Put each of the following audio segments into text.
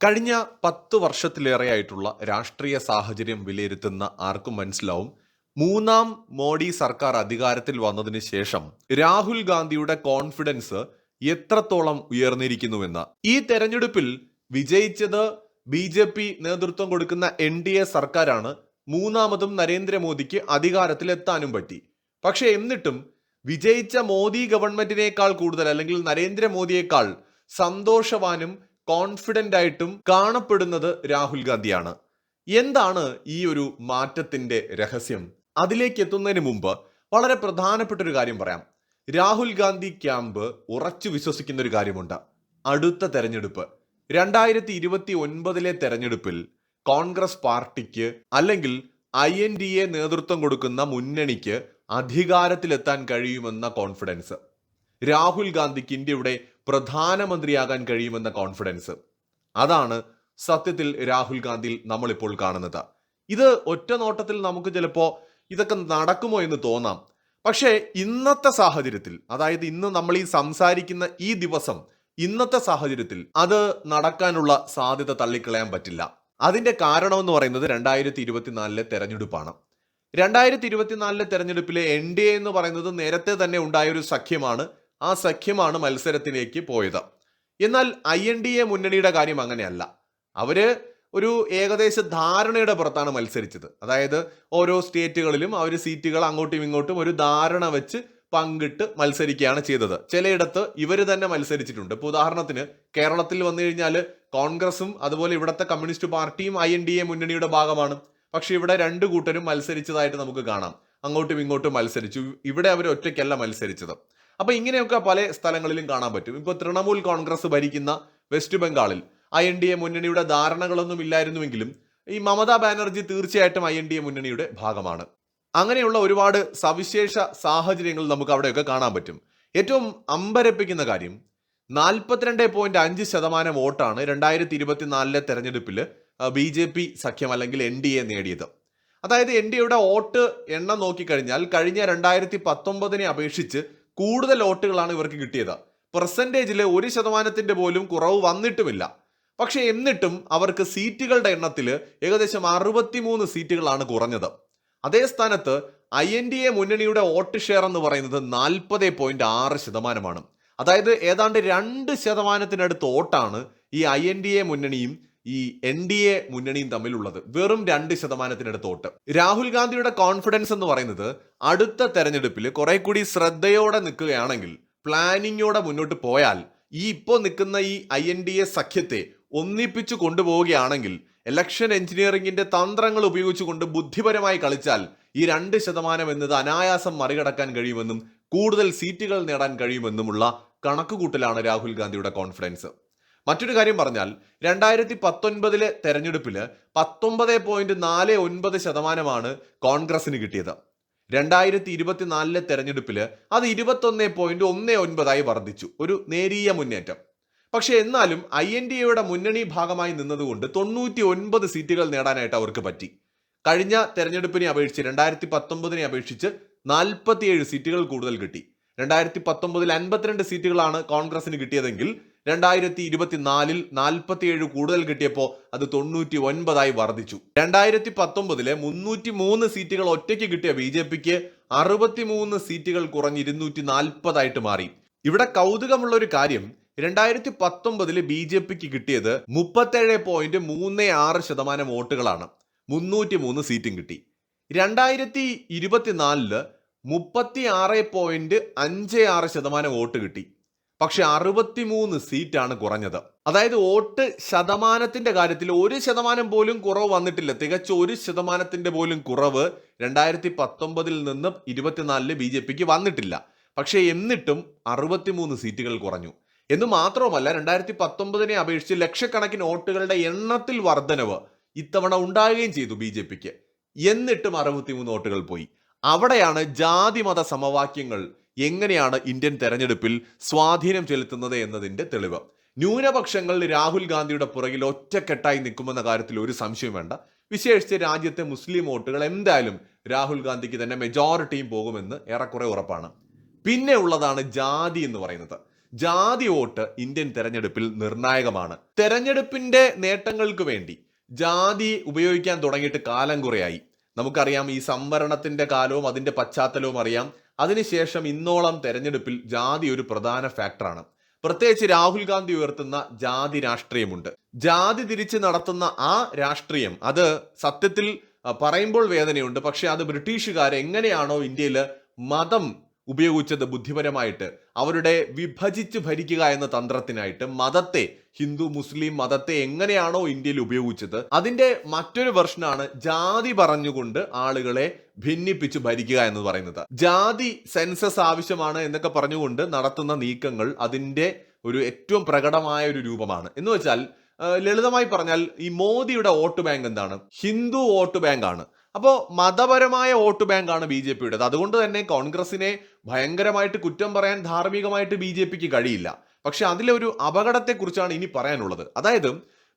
കഴിഞ്ഞ പത്ത് വർഷത്തിലേറെയായിട്ടുള്ള രാഷ്ട്രീയ സാഹചര്യം വിലയിരുത്തുന്ന ആർക്കും മനസ്സിലാവും. മൂന്നാം മോഡി സർക്കാർ അധികാരത്തിൽ വന്നതിന് ശേഷം രാഹുൽ ഗാന്ധിയുടെ കോൺഫിഡൻസ് എത്രത്തോളം ഉയർന്നിരിക്കുന്നുവെന്ന് ഈ തെരഞ്ഞെടുപ്പിൽ വിജയിച്ചത് ബി ജെ പി നേതൃത്വം കൊടുക്കുന്ന എൻ ഡി എ സർക്കാരാണ്. മൂന്നാമതും നരേന്ദ്രമോദിക്ക് അധികാരത്തിലെത്താനും പറ്റി. പക്ഷെ എന്നിട്ടും വിജയിച്ച മോദി ഗവൺമെന്റിനേക്കാൾ കൂടുതൽ അല്ലെങ്കിൽ നരേന്ദ്രമോദിയേക്കാൾ സന്തോഷവാനും കോൺഫിഡന്റ് ആയിട്ടും കാണപ്പെടുന്നത് രാഹുൽ ഗാന്ധിയാണ്. എന്താണ് ഈ ഒരു മാറ്റത്തിന്റെ രഹസ്യം? അതിലേക്ക് എത്തുന്നതിന് മുമ്പ് വളരെ പ്രധാനപ്പെട്ട ഒരു കാര്യം പറയാം. രാഹുൽ ഗാന്ധി ക്യാമ്പ് ഉറച്ചു വിശ്വസിക്കുന്ന ഒരു കാര്യമുണ്ട്. അടുത്ത തെരഞ്ഞെടുപ്പ്. രണ്ടായിരത്തി ഇരുപത്തി ഒൻപതിലെ തെരഞ്ഞെടുപ്പിൽ കോൺഗ്രസ് പാർട്ടിക്ക് അല്ലെങ്കിൽ ഐ എൻ ഡി എ നേതൃത്വം കൊടുക്കുന്ന മുന്നണിക്ക് അധികാരത്തിലെത്താൻ കഴിയുമെന്ന കോൺഫിഡൻസ് രാഹുൽ ഗാന്ധിക്ക് ഇന്ത്യയുടെ പ്രധാനമന്ത്രിയാകാൻ കഴിയുമെന്ന കോൺഫിഡൻസ് അതാണ് സത്യത്തിൽ രാഹുൽ ഗാന്ധിയിൽ നമ്മളിപ്പോൾ കാണുന്നത്. ഇത് ഒറ്റ നോട്ടത്തിൽ നമുക്ക് ചിലപ്പോൾ ഇതൊക്കെ നടക്കുമോ എന്ന് തോന്നാം. പക്ഷേ ഇന്നത്തെ സാഹചര്യത്തിൽ അതായത് ഇന്ന് നമ്മൾ ഈ സംസാരിക്കുന്ന ഈ ദിവസം ഇന്നത്തെ സാഹചര്യത്തിൽ അത് നടക്കാനുള്ള സാധ്യത തള്ളിക്കളയാൻ പറ്റില്ല. അതിന്റെ കാരണം എന്ന് പറയുന്നത് രണ്ടായിരത്തി ഇരുപത്തിനാലിലെ തെരഞ്ഞെടുപ്പാണ്. രണ്ടായിരത്തി ഇരുപത്തിനാലിലെ തെരഞ്ഞെടുപ്പിലെ എൻ ഡി എ എന്ന് പറയുന്നത് നേരത്തെ തന്നെ ഉണ്ടായ ഒരു സഖ്യമാണ് ആ സഖ്യമാണ് മത്സരത്തിലേക്ക് പോയത്. എന്നാൽ ഐ എൻ ഡി എ മുന്നണിയുടെ കാര്യം അങ്ങനെയല്ല. അവർ ഒരു ഏകദേശ ധാരണയുടെ പുറത്താണ് മത്സരിച്ചത്. അതായത് ഓരോ സ്റ്റേറ്റുകളിലും അവർ സീറ്റുകൾ അങ്ങോട്ടും ഇങ്ങോട്ടും ഒരു ധാരണ വെച്ച് പങ്കിട്ട് മത്സരിക്കുകയാണ് ചെയ്തത്. ചിലയിടത്ത് ഇവർ തന്നെ മത്സരിച്ചിട്ടുണ്ട്. ഇപ്പോൾ ഉദാഹരണത്തിന് കേരളത്തിൽ വന്നു കഴിഞ്ഞാൽ കോൺഗ്രസും അതുപോലെ ഇവിടുത്തെ കമ്മ്യൂണിസ്റ്റ് പാർട്ടിയും ഐ എൻ ഡി എ മുന്നണിയുടെ ഭാഗമാണ്. പക്ഷെ ഇവിടെ രണ്ട് കൂട്ടരും മത്സരിച്ചതായിട്ട് നമുക്ക് കാണാം. അങ്ങോട്ടും ഇങ്ങോട്ടും മത്സരിച്ചു. ഇവിടെ അവർ ഒറ്റയ്ക്കല്ല മത്സരിച്ചത്. അപ്പൊ ഇങ്ങനെയൊക്കെ പല സ്ഥലങ്ങളിലും കാണാൻ പറ്റും. ഇപ്പൊ തൃണമൂൽ കോൺഗ്രസ് ഭരിക്കുന്ന വെസ്റ്റ് ബംഗാളിൽ ഐ എൻ ഡി എ മുന്നണിയുടെ ധാരണകളൊന്നും ഇല്ലായിരുന്നുവെങ്കിലും ഈ മമതാ ബാനർജി തീർച്ചയായിട്ടും ഐ എൻ ഡി എ മുന്നണിയുടെ ഭാഗമാണ്. അങ്ങനെയുള്ള ഒരുപാട് സവിശേഷ സാഹചര്യങ്ങൾ നമുക്ക് അവിടെയൊക്കെ കാണാൻ പറ്റും. ഏറ്റവും അമ്പരപ്പിക്കുന്ന കാര്യം നാൽപ്പത്തിരണ്ട് പോയിന്റ് അഞ്ച് ശതമാനം വോട്ടാണ് രണ്ടായിരത്തി ഇരുപത്തിനാലിലെ തെരഞ്ഞെടുപ്പിൽ ബി ജെ പി സഖ്യം അല്ലെങ്കിൽ എൻ ഡി എ നേടിയത്. അതായത് എൻ ഡി എയുടെ വോട്ട് എണ്ണം നോക്കിക്കഴിഞ്ഞാൽ കഴിഞ്ഞ രണ്ടായിരത്തി പത്തൊമ്പതിനെ അപേക്ഷിച്ച് കൂടുതൽ വോട്ടുകളാണ് ഇവർക്ക് കിട്ടിയത്. പെർസെന്റേജിൽ ഒരു ശതമാനത്തിന്റെ പോലും കുറവ് വന്നിട്ടുമില്ല. പക്ഷേ എന്നിട്ടും അവർക്ക് സീറ്റുകളുടെ എണ്ണത്തിൽ ഏകദേശം അറുപത്തിമൂന്ന് സീറ്റുകളാണ് കുറഞ്ഞത്. അതേ സ്ഥാനത്ത് ഐ എൻ ഡി എ മുന്നണിയുടെ വോട്ട് ഷെയർ എന്ന് പറയുന്നത് നാൽപ്പത് പോയിന്റ് ആറ് ശതമാനമാണ്. അതായത് ഏതാണ്ട് രണ്ട് ശതമാനത്തിനടുത്ത് വോട്ടാണ് ഈ ഐ എൻ ഡി എ മുന്നണിയും ഈ എൻ ഡി എ മുന്നണിയും തമ്മിലുള്ളത് വെറും രണ്ട് ശതമാനത്തിനടുത്തോട്ട് രാഹുൽ ഗാന്ധിയുടെ കോൺഫിഡൻസ് എന്ന് പറയുന്നത് അടുത്ത തെരഞ്ഞെടുപ്പിൽ കുറെ കൂടി ശ്രദ്ധയോടെ നിൽക്കുകയാണെങ്കിൽ പ്ലാനിങ്ങോടെ മുന്നോട്ട് പോയാൽ ഈ ഇപ്പോൾ നിൽക്കുന്ന ഈ ഐ എൻ ഡി എ സഖ്യത്തെ ഒന്നിപ്പിച്ചു കൊണ്ടുപോവുകയാണെങ്കിൽ ഇലക്ഷൻ എഞ്ചിനീയറിംഗിന്റെ തന്ത്രങ്ങൾ ഉപയോഗിച്ചുകൊണ്ട് ബുദ്ധിപരമായി കളിച്ചാൽ ഈ രണ്ട് ശതമാനം എന്നത് അനായാസം മറികടക്കാൻ കഴിയുമെന്നും കൂടുതൽ സീറ്റുകൾ നേടാൻ കഴിയുമെന്നുമുള്ള കണക്കുകൂട്ടലാണ് രാഹുൽ ഗാന്ധിയുടെ കോൺഫിഡൻസ് മറ്റൊരു കാര്യം പറഞ്ഞാൽ രണ്ടായിരത്തി പത്തൊൻപതിലെ തെരഞ്ഞെടുപ്പിൽ പത്തൊമ്പത് പോയിന്റ് നാല് ഒൻപത് ശതമാനമാണ് കോൺഗ്രസിന് കിട്ടിയത്. രണ്ടായിരത്തി ഇരുപത്തിനാലിലെ തെരഞ്ഞെടുപ്പിൽ അത് ഇരുപത്തൊന്ന് പോയിന്റ് ഒന്ന് ഒൻപതായി വർദ്ധിച്ചു. ഒരു നേരിയ മുന്നേറ്റം. പക്ഷെ എന്നാലും ഐ എൻ ഡി എയുടെ മുന്നണി ഭാഗമായി നിന്നതുകൊണ്ട് തൊണ്ണൂറ്റി ഒൻപത് സീറ്റുകൾ നേടാനായിട്ട് അവർക്ക് പറ്റി. കഴിഞ്ഞ തെരഞ്ഞെടുപ്പിനെ അപേക്ഷിച്ച് രണ്ടായിരത്തി പത്തൊമ്പതിനെ അപേക്ഷിച്ച് നാൽപ്പത്തിയേഴ് സീറ്റുകൾ കൂടുതൽ കിട്ടി. രണ്ടായിരത്തി പത്തൊമ്പതിൽ അൻപത്തിരണ്ട് സീറ്റുകളാണ് കോൺഗ്രസിന് കിട്ടിയതെങ്കിൽ രണ്ടായിരത്തി ഇരുപത്തിനാലിൽ നാൽപ്പത്തിയേഴ് കൂടുതൽ കിട്ടിയപ്പോൾ അത് തൊണ്ണൂറ്റി ഒൻപതായി വർദ്ധിച്ചു. രണ്ടായിരത്തി പത്തൊമ്പതിലെ മുന്നൂറ്റി മൂന്ന് സീറ്റുകൾ ഒറ്റയ്ക്ക് കിട്ടിയ ബി ജെ പിക്ക് അറുപത്തിമൂന്ന് സീറ്റുകൾ കുറഞ്ഞ് ഇരുന്നൂറ്റി നാൽപ്പതായിട്ട് മാറി. ഇവിടെ കൗതുകമുള്ള ഒരു കാര്യം രണ്ടായിരത്തി പത്തൊമ്പതിൽ ബി ജെ പിക്ക് കിട്ടിയത് മുപ്പത്തേഴ് പോയിന്റ് മൂന്ന് ആറ് ശതമാനം വോട്ടുകളാണ്. മുന്നൂറ്റി മൂന്ന് സീറ്റും കിട്ടി. രണ്ടായിരത്തി ഇരുപത്തിനാലിൽ മുപ്പത്തി ആറ് പോയിന്റ് അഞ്ച് ആറ് ശതമാനം വോട്ട് കിട്ടി. പക്ഷെ അറുപത്തിമൂന്ന് സീറ്റാണ് കുറഞ്ഞത്. അതായത് വോട്ട് ശതമാനത്തിന്റെ കാര്യത്തിൽ ഒരു ശതമാനം പോലും കുറവ് വന്നിട്ടില്ല. തികച്ച ഒരു ശതമാനത്തിന്റെ പോലും കുറവ് രണ്ടായിരത്തി പത്തൊമ്പതിൽ നിന്ന് ഇരുപത്തിനാലിൽ ബി ജെ പിക്ക് വന്നിട്ടില്ല. പക്ഷേ എന്നിട്ടും അറുപത്തിമൂന്ന് സീറ്റുകൾ കുറഞ്ഞു. എന്ന് മാത്രവുമല്ല രണ്ടായിരത്തി പത്തൊമ്പതിനെ അപേക്ഷിച്ച് ലക്ഷക്കണക്കിന് വോട്ടുകളുടെ എണ്ണത്തിൽ വർധനവ് ഇത്തവണ ഉണ്ടാകുകയും ചെയ്തു ബി ജെ പിക്ക്. എന്നിട്ടും അറുപത്തിമൂന്ന് വോട്ടുകൾ പോയി. അവിടെയാണ് ജാതിമത സമവാക്യങ്ങൾ എങ്ങനെയാണ് ഇന്ത്യൻ തെരഞ്ഞെടുപ്പിൽ സ്വാധീനം ചെലുത്തുന്നത് എന്നതിന്റെ തെളിവ്. ന്യൂനപക്ഷങ്ങൾ രാഹുൽ ഗാന്ധിയുടെ പുറകിൽ ഒറ്റക്കെട്ടായി നിൽക്കുമെന്ന കാര്യത്തിൽ ഒരു സംശയം വേണ്ട. വിശേഷിച്ച് രാജ്യത്തെ മുസ്ലിം വോട്ടുകൾ എന്തായാലും രാഹുൽ ഗാന്ധിക്ക് തന്നെ മെജോറിറ്റിയും പോകുമെന്ന് ഏറെക്കുറെ ഉറപ്പാണ്. പിന്നെ ഉള്ളതാണ് ജാതി എന്ന് പറയുന്നത്. ജാതി വോട്ട് ഇന്ത്യൻ തെരഞ്ഞെടുപ്പിൽ നിർണായകമാണ്. തെരഞ്ഞെടുപ്പിന്റെ നേട്ടങ്ങൾക്ക് വേണ്ടി ജാതി ഉപയോഗിക്കാൻ തുടങ്ങിയിട്ട് കാലം കുറയായി. നമുക്കറിയാം ഈ സംവരണത്തിന്റെ കാലവും അതിന്റെ പശ്ചാത്തലവും അറിയാം. അതിനുശേഷം ഇന്നോളം തെരഞ്ഞെടുപ്പിൽ ജാതി ഒരു പ്രധാന ഫാക്ടറാണ്. പ്രത്യേകിച്ച് രാഹുൽ ഗാന്ധി ഉയർത്തുന്ന ജാതി രാഷ്ട്രീയമുണ്ട്. ജാതി തിരിച്ച് നടത്തുന്ന ആ രാഷ്ട്രീയം അത് സത്യത്തിൽ പറയുമ്പോൾ വേദനയുണ്ട്. പക്ഷെ അത് ബ്രിട്ടീഷുകാർ എങ്ങനെയാണോ ഇന്ത്യയിൽ മതം ഉപയോഗിച്ചത് ബുദ്ധിപരമായിട്ട് അവരുടെ വിഭജിച്ച് ഭരിക്കുക എന്ന തന്ത്രത്തിനായിട്ട് മതത്തെ ഹിന്ദു മുസ്ലിം മതത്തെ എങ്ങനെയാണോ ഇന്ത്യയിൽ ഉപയോഗിച്ചത് അതിന്റെ മറ്റൊരു വെർഷനാണ് ജാതി പറഞ്ഞുകൊണ്ട് ആളുകളെ ഭിന്നിപ്പിച്ച് ഭരിക്കുക എന്ന് പറയുന്നത്. ജാതി സെൻസസ് ആവശ്യമാണ് എന്നൊക്കെ പറഞ്ഞുകൊണ്ട് നടത്തുന്ന നീക്കങ്ങൾ അതിന്റെ ഒരു ഏറ്റവും പ്രകടമായ ഒരു രൂപമാണ്. എന്ന് വെച്ചാൽ ലളിതമായി പറഞ്ഞാൽ ഈ മോദിയുടെ വോട്ട് ബാങ്ക് എന്താണ്? ഹിന്ദു വോട്ട് ബാങ്ക് ആണ് അപ്പോൾ മതപരമായ വോട്ട് ബാങ്കാണ് ബി ജെ പിയുടേത്. അതുകൊണ്ട് തന്നെ കോൺഗ്രസിനെ ഭയങ്കരമായിട്ട് കുറ്റം പറയാൻ ധാർമ്മികമായിട്ട് ബി ജെ പിക്ക് കഴിയില്ല. പക്ഷെ അതിലെ ഒരു അപകടത്തെക്കുറിച്ചാണ് ഇനി പറയാനുള്ളത്. അതായത്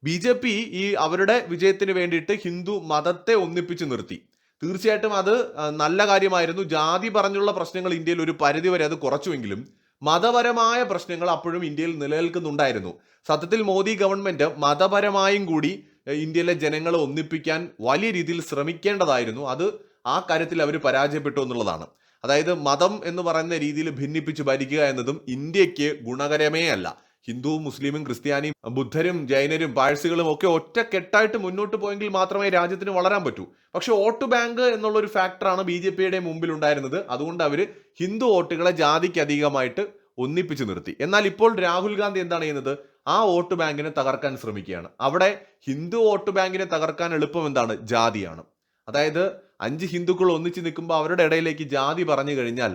ബി ജെ പി ഈ അവരുടെ വിജയത്തിന് വേണ്ടിയിട്ട് ഹിന്ദു മതത്തെ ഒന്നിപ്പിച്ച് നിർത്തി. തീർച്ചയായിട്ടും അത് നല്ല കാര്യമായിരുന്നു. ജാതി പറഞ്ഞുള്ള പ്രശ്നങ്ങൾ ഇന്ത്യയിൽ ഒരു പരിധിവരെ അത് കുറച്ചുവെങ്കിലും മതപരമായ പ്രശ്നങ്ങൾ അപ്പോഴും ഇന്ത്യയിൽ നിലനിൽക്കുന്നുണ്ടായിരുന്നു. സത്യത്തിൽ മോദി ഗവൺമെന്റ് മതപരമായും കൂടി ഇന്ത്യയിലെ ജനങ്ങളെ ഒന്നിപ്പിക്കാൻ വലിയ രീതിയിൽ ശ്രമിക്കേണ്ടതായിരുന്നു. അത് ആ കാര്യത്തിൽ അവർ പരാജയപ്പെട്ടു എന്നുള്ളതാണ്. അതായത് മതം എന്ന് പറയുന്ന രീതിയിൽ ഭിന്നിപ്പിച്ച് ഭരിക്കുക എന്നതും ഇന്ത്യയ്ക്ക് ഗുണകരമേ അല്ല. ഹിന്ദുവും മുസ്ലിമും ക്രിസ്ത്യാനിയും ബുദ്ധരും ജൈനരും പാഴ്സികളും ഒക്കെ ഒറ്റക്കെട്ടായിട്ട് മുന്നോട്ട് പോയെങ്കിൽ മാത്രമേ രാജ്യത്തിന് വളരാൻ പറ്റൂ. പക്ഷെ വോട്ട് ബാങ്ക് എന്നുള്ള ഒരു ഫാക്ടറാണ് ബി ജെ പിയുടെ മുമ്പിൽ ഉണ്ടായിരുന്നത് അതുകൊണ്ട് അവർ ഹിന്ദു വോട്ടുകളെ ജാതിക്ക് അധികമായിട്ട് ഒന്നിപ്പിച്ചു നിർത്തി. എന്നാൽ ഇപ്പോൾ രാഹുൽ ഗാന്ധി എന്താണ് ചെയ്യുന്നത്? ആ വോട്ട് ബാങ്കിനെ തകർക്കാൻ ശ്രമിക്കുകയാണ്. അവിടെ ഹിന്ദു വോട്ട് ബാങ്കിനെ തകർക്കാൻ എളുപ്പം എന്താണ്? ജാതിയാണ്. അതായത് അഞ്ച് ഹിന്ദുക്കൾ ഒന്നിച്ച് നിൽക്കുമ്പോൾ അവരുടെ ഇടയിലേക്ക് ജാതി പറഞ്ഞു കഴിഞ്ഞാൽ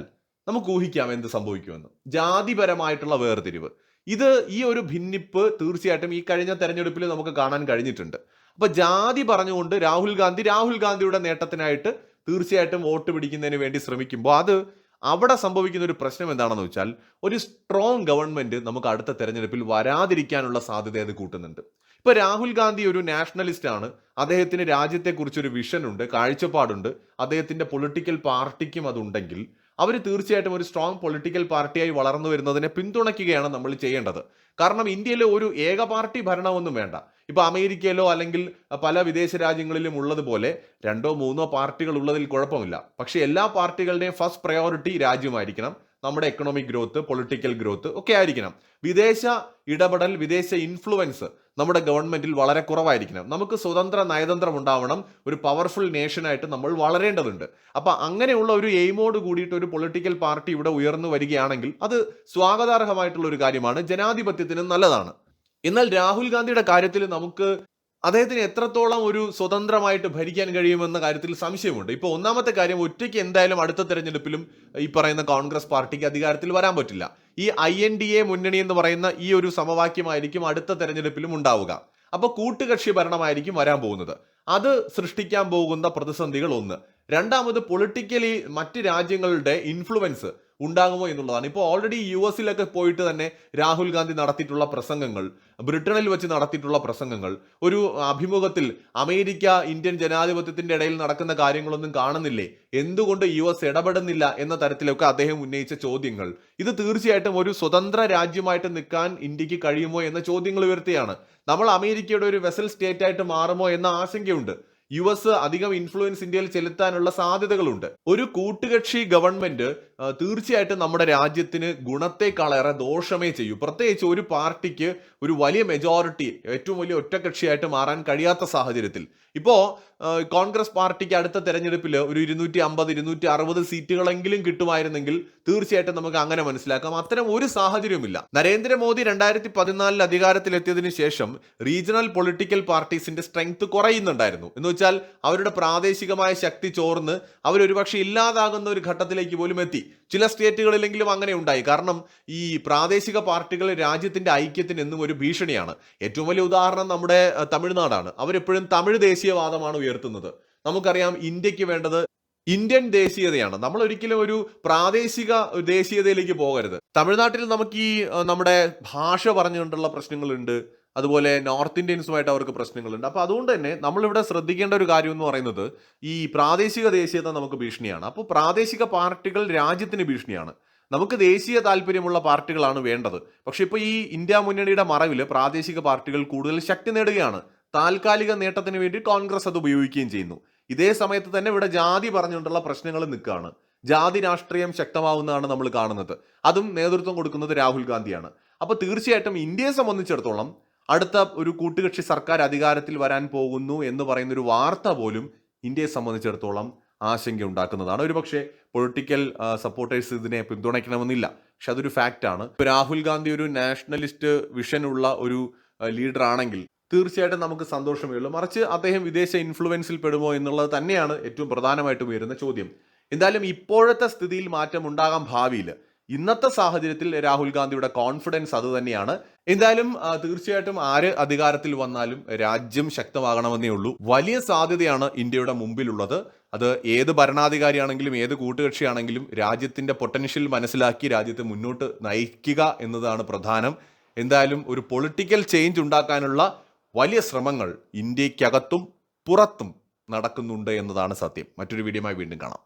നമുക്ക് ഊഹിക്കാം എന്ത് സംഭവിക്കുമെന്ന്. ജാതിപരമായിട്ടുള്ള വേർതിരിവ്. ഇത് ഈ ഒരു ഭിന്നിപ്പ് തീർച്ചയായിട്ടും ഈ കഴിഞ്ഞ തെരഞ്ഞെടുപ്പിൽ നമുക്ക് കാണാൻ കഴിഞ്ഞിട്ടുണ്ട്. അപ്പൊ ജാതി പറഞ്ഞുകൊണ്ട് രാഹുൽ ഗാന്ധി രാഹുൽ ഗാന്ധിയുടെ നേട്ടത്തിനായിട്ട് തീർച്ചയായിട്ടും വോട്ട് പിടിക്കുന്നതിന് വേണ്ടി ശ്രമിക്കുമ്പോൾ അത് അവിടെ സംഭവിക്കുന്ന ഒരു പ്രശ്നം എന്താണെന്ന് വെച്ചാൽ ഒരു സ്ട്രോങ് ഗവൺമെന്റ് നമുക്ക് അടുത്ത തെരഞ്ഞെടുപ്പിൽ വരാതിരിക്കാനുള്ള സാധ്യത അത് കൂട്ടുന്നുണ്ട്. ഇപ്പൊ രാഹുൽ ഗാന്ധി ഒരു നാഷണലിസ്റ്റ് ആണ്. അദ്ദേഹത്തിന് രാജ്യത്തെക്കുറിച്ച് ഒരു വിഷൻ ഉണ്ട് കാഴ്ചപ്പാടുണ്ട്. അദ്ദേഹത്തിന്റെ പൊളിറ്റിക്കൽ പാർട്ടിക്കും അതുണ്ടെങ്കിൽ അവർ തീർച്ചയായിട്ടും ഒരു സ്ട്രോങ് പൊളിറ്റിക്കൽ പാർട്ടിയായി വളർന്നു വരുന്നതിനെ പിന്തുണയ്ക്കുകയാണ് നമ്മൾ ചെയ്യേണ്ടത്. കാരണം ഇന്ത്യയിലെ ഒരു ഏക പാർട്ടി ഭരണമൊന്നും വേണ്ട. ഇപ്പൊ അമേരിക്കയിലോ അല്ലെങ്കിൽ പല വിദേശ രാജ്യങ്ങളിലും ഉള്ളതുപോലെ രണ്ടോ മൂന്നോ പാർട്ടികൾ ഉള്ളതിൽ കുഴപ്പമില്ല. പക്ഷേ എല്ലാ പാർട്ടികളുടെയും ഫസ്റ്റ് പ്രയോറിറ്റി രാജ്യമായിരിക്കണം. നമ്മുടെ എക്കണോമിക് ഗ്രോത്ത് പൊളിറ്റിക്കൽ ഗ്രോത്ത് ഒക്കെ ആയിരിക്കണം. വിദേശ ഇടപെടൽ വിദേശ ഇൻഫ്ലുവൻസ് നമ്മുടെ ഗവൺമെന്റിൽ വളരെ കുറവായിരിക്കണം. നമുക്ക് സ്വതന്ത്ര നയതന്ത്രം ഉണ്ടാവണം. ഒരു പവർഫുൾ നേഷനായിട്ട് നമ്മൾ വളരേണ്ടതുണ്ട്. അപ്പൊ അങ്ങനെയുള്ള ഒരു എയിമോട് കൂടിയിട്ട് ഒരു പൊളിറ്റിക്കൽ പാർട്ടി ഇവിടെ ഉയർന്നു വരികയാണെങ്കിൽ അത് സ്വാഗതാർഹമായിട്ടുള്ള ഒരു കാര്യമാണ്. ജനാധിപത്യത്തിന് നല്ലതാണ്. എന്നാൽ രാഹുൽ ഗാന്ധിയുടെ കാര്യത്തിൽ നമുക്ക് അദ്ദേഹത്തിന് എത്രത്തോളം ഒരു സ്വതന്ത്രമായിട്ട് ഭരിക്കാൻ കഴിയുമെന്ന കാര്യത്തിൽ സംശയമുണ്ട്. ഇപ്പോൾ ഒന്നാമത്തെ കാര്യം ഒറ്റയ്ക്ക് എന്തായാലും അടുത്ത തെരഞ്ഞെടുപ്പിലും ഈ പറയുന്ന കോൺഗ്രസ് പാർട്ടിക്ക് അധികാരത്തിൽ വരാൻ പറ്റില്ല. ഈ ഐ എൻ ഡി എ മുന്നണി എന്ന് പറയുന്ന ഈ ഒരു സമവാക്യമായിരിക്കും അടുത്ത തെരഞ്ഞെടുപ്പിലും ഉണ്ടാവുക. അപ്പോൾ കൂട്ടുകക്ഷി ഭരണമായിരിക്കും വരാൻ പോകുന്നത്. അത് സൃഷ്ടിക്കാൻ പോകുന്ന പ്രതിസന്ധികൾ ഒന്ന് രണ്ടാമത് പൊളിറ്റിക്കലി മറ്റ് രാജ്യങ്ങളുടെ ഇൻഫ്ലുവൻസ് ഉണ്ടാകുമോ എന്നുള്ളതാണ്. ഇപ്പോൾ ഓൾറെഡി യു എസിലൊക്കെ പോയിട്ട് തന്നെ രാഹുൽ ഗാന്ധി നടത്തിയിട്ടുള്ള പ്രസംഗങ്ങൾ ബ്രിട്ടനിൽ വെച്ച് നടത്തിയിട്ടുള്ള പ്രസംഗങ്ങൾ ഒരു അഭിമുഖത്തിൽ അമേരിക്ക ഇന്ത്യൻ ജനാധിപത്യത്തിന്റെ ഇടയിൽ നടക്കുന്ന കാര്യങ്ങളൊന്നും കാണുന്നില്ലേ? എന്തുകൊണ്ട് യു എസ് ഇടപെടുന്നില്ല എന്ന തരത്തിലൊക്കെ അദ്ദേഹം ഉന്നയിച്ച ചോദ്യങ്ങൾ. ഇത് തീർച്ചയായിട്ടും ഒരു സ്വതന്ത്ര രാജ്യമായിട്ട് നിൽക്കാൻ ഇന്ത്യയ്ക്ക് കഴിയുമോ എന്ന ചോദ്യങ്ങൾ ഉയർത്തിയാണ്. നമ്മൾ അമേരിക്കയുടെ ഒരു വെസൽ സ്റ്റേറ്റ് ആയിട്ട് മാറുമോ എന്ന ആശങ്കയുണ്ട്. യു എസ് അധികം ഇൻഫ്ലുവൻസ് ഇന്ത്യയിൽ ചെലുത്താനുള്ള സാധ്യതകളുണ്ട്. ഒരു കൂട്ടുകക്ഷി ഗവൺമെന്റ് തീർച്ചയായിട്ടും നമ്മുടെ രാജ്യത്തിന് ഗുണത്തെക്കാളേറെ ദോഷമേ ചെയ്യൂ. പ്രത്യേകിച്ച് ഒരു പാർട്ടിക്ക് ഒരു വലിയ മെജോറിറ്റി ഏറ്റവും വലിയ ഒറ്റകക്ഷിയായിട്ട് മാറാൻ കഴിയാത്ത സാഹചര്യത്തിൽ. ഇപ്പോൾ കോൺഗ്രസ് പാർട്ടിക്ക് അടുത്ത തെരഞ്ഞെടുപ്പിൽ ഒരു ഇരുന്നൂറ്റി അമ്പത് ഇരുന്നൂറ്റി അറുപത് സീറ്റുകളെങ്കിലും കിട്ടുമായിരുന്നെങ്കിൽ തീർച്ചയായിട്ടും നമുക്ക് അങ്ങനെ മനസ്സിലാക്കാം. അത്തരം ഒരു സാഹചര്യമില്ല നരേന്ദ്രമോദി രണ്ടായിരത്തി പതിനാലിൽ അധികാരത്തിലെത്തിയതിനു ശേഷം റീജിയണൽ പൊളിറ്റിക്കൽ പാർട്ടീസിന്റെ സ്ട്രെങ്ത് കുറയുന്നുണ്ടായിരുന്നു. എന്ന് വെച്ചാൽ അവരുടെ പ്രാദേശികമായ ശക്തി ചോർന്ന് അവരൊരുപക്ഷെ ഇല്ലാതാകുന്ന ഒരു ഘട്ടത്തിലേക്ക് പോലും എത്തി. ചില സ്റ്റേറ്റുകളിലെങ്കിലും അങ്ങനെ ഉണ്ടായി. കാരണം ഈ പ്രാദേശിക പാർട്ടികൾ രാജ്യത്തിന്റെ ഐക്യത്തിന് എന്നും ഒരു ഭീഷണിയാണ്. ഏറ്റവും വലിയ ഉദാഹരണം നമ്മുടെ തമിഴ്നാടാണ്. അവരെപ്പോഴും തമിഴ് ദേശീയവാദമാണ് ഉയർത്തുന്നത്. നമുക്കറിയാം ഇന്ത്യയ്ക്ക് വേണ്ടത് ഇന്ത്യൻ ദേശീയതയാണ്. നമ്മൾ ഒരിക്കലും ഒരു പ്രാദേശിക ദേശീയതയിലേക്ക് പോകരുത്. തമിഴ്നാട്ടിൽ നമുക്ക് ഈ നമ്മുടെ ഭാഷ പറഞ്ഞുകൊണ്ടുള്ള പ്രശ്നങ്ങളുണ്ട്. അതുപോലെ നോർത്ത് ഇന്ത്യൻസുമായിട്ട് അവർക്ക് പ്രശ്നങ്ങളുണ്ട്. അപ്പോൾ അതുകൊണ്ട് തന്നെ നമ്മളിവിടെ ശ്രദ്ധിക്കേണ്ട ഒരു കാര്യം എന്ന് പറയുന്നത് ഈ പ്രാദേശിക ദേശീയത നമുക്ക് ഭീഷണിയാണ്. അപ്പോൾ പ്രാദേശിക പാർട്ടികൾ രാജ്യത്തിന് ഭീഷണിയാണ്. നമുക്ക് ദേശീയ താല്പര്യമുള്ള പാർട്ടികളാണ് വേണ്ടത്. പക്ഷേ ഇപ്പോൾ ഈ ഇന്ത്യ മുന്നണിയുടെ മറവിൽ പ്രാദേശിക പാർട്ടികൾ കൂടുതൽ ശക്തി നേടുകയാണ്. താൽക്കാലിക നേട്ടത്തിന് വേണ്ടി കോൺഗ്രസ് അത് ഉപയോഗിക്കുകയും ചെയ്യുന്നു. ഇതേ സമയത്ത് തന്നെ ഇവിടെ ജാതി പറഞ്ഞുകൊണ്ടുള്ള പ്രശ്നങ്ങൾ നിൽക്കുകയാണ്. ജാതി രാഷ്ട്രീയം ശക്തമാവുന്നതാണ് നമ്മൾ കാണുന്നത്. അതും നേതൃത്വം കൊടുക്കുന്നത് രാഹുൽ ഗാന്ധിയാണ്. അപ്പോൾ തീർച്ചയായിട്ടും ഇന്ത്യയെ സംബന്ധിച്ചിടത്തോളം അടുത്ത ഒരു കൂട്ടുകക്ഷി സർക്കാർ അധികാരത്തിൽ വരാൻ പോകുന്നു എന്ന് പറയുന്ന ഒരു വാർത്ത പോലും ഇന്ത്യയെ സംബന്ധിച്ചിടത്തോളം ആശങ്ക ഉണ്ടാക്കുന്നതാണ്. ഒരുപക്ഷെ പൊളിറ്റിക്കൽ സപ്പോർട്ടേഴ്സ് ഇതിനെ പിന്തുണയ്ക്കണമെന്നില്ല. പക്ഷെ അതൊരു ഫാക്റ്റ് ആണ്. ഇപ്പൊ രാഹുൽ ഗാന്ധി ഒരു നാഷണലിസ്റ്റ് വിഷനുള്ള ഒരു ലീഡർ ആണെങ്കിൽ തീർച്ചയായിട്ടും നമുക്ക് സന്തോഷമേ ഉള്ളൂ. മറിച്ച് അദ്ദേഹം വിദേശ ഇൻഫ്ലുവൻസിൽ പെടുമോ എന്നുള്ളത് തന്നെയാണ് ഏറ്റവും പ്രധാനമായിട്ടും ഉയരുന്ന ചോദ്യം. എന്തായാലും ഇപ്പോഴത്തെ സ്ഥിതിയിൽ മാറ്റം ഉണ്ടാകാം ഭാവിയിൽ ഇന്നത്തെ സാഹചര്യത്തിൽ രാഹുൽ ഗാന്ധിയുടെ കോൺഫിഡൻസ് അത് തന്നെയാണ്. എന്തായാലും തീർച്ചയായിട്ടും ആര് അധികാരത്തിൽ വന്നാലും രാജ്യം ശക്തമാകണമെന്നേ ഉള്ളൂ. വലിയ സാധ്യതയാണ് ഇന്ത്യയുടെ മുമ്പിലുള്ളത്. അത് ഏത് ഭരണാധികാരിയാണെങ്കിലും ഏത് കൂട്ടുകക്ഷിയാണെങ്കിലും രാജ്യത്തിന്റെ പൊട്ടൻഷ്യൽ മനസ്സിലാക്കി രാജ്യത്തെ മുന്നോട്ട് നയിക്കുക എന്നതാണ് പ്രധാനം. എന്തായാലും ഒരു പൊളിറ്റിക്കൽ ചേഞ്ച് ഉണ്ടാക്കാനുള്ള വലിയ ശ്രമങ്ങൾ ഇന്ത്യക്കകത്തും പുറത്തും നടക്കുന്നുണ്ട് എന്നതാണ് സത്യം. മറ്റൊരു വീഡിയോയുമായി വീണ്ടും കാണാം.